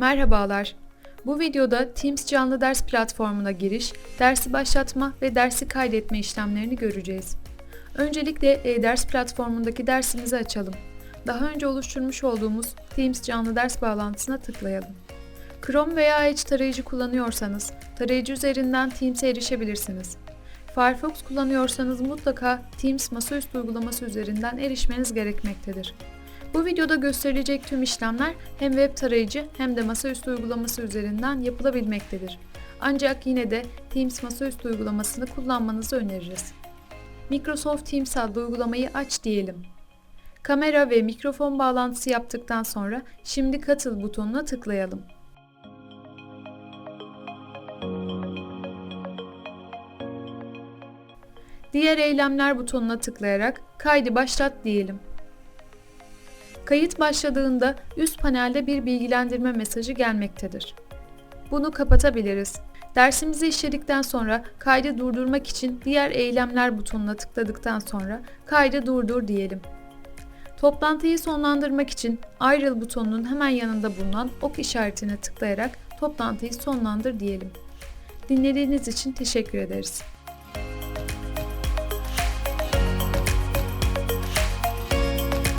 Merhabalar. Bu videoda Teams canlı ders platformuna giriş, dersi başlatma ve dersi kaydetme işlemlerini göreceğiz. Öncelikle e-ders platformundaki dersimizi açalım. Daha önce oluşturmuş olduğumuz Teams canlı ders bağlantısına tıklayalım. Chrome veya Edge tarayıcı kullanıyorsanız, tarayıcı üzerinden Teams'e erişebilirsiniz. Firefox kullanıyorsanız mutlaka Teams masaüstü uygulaması üzerinden erişmeniz gerekmektedir. Bu videoda gösterilecek tüm işlemler hem web tarayıcı hem de masaüstü uygulaması üzerinden yapılabilmektedir. Ancak yine de Teams masaüstü uygulamasını kullanmanızı öneririz. Microsoft Teams adlı uygulamayı aç diyelim. Kamera ve mikrofon bağlantısı yaptıktan sonra şimdi katıl butonuna tıklayalım. Diğer eylemler butonuna tıklayarak kaydı başlat diyelim. Kayıt başladığında üst panelde bir bilgilendirme mesajı gelmektedir. Bunu kapatabiliriz. Dersimizi işledikten sonra kaydı durdurmak için diğer eylemler butonuna tıkladıktan sonra kaydı durdur diyelim. Toplantıyı sonlandırmak için ayrıl butonunun hemen yanında bulunan ok işaretine tıklayarak toplantıyı sonlandır diyelim. Dinlediğiniz için teşekkür ederiz.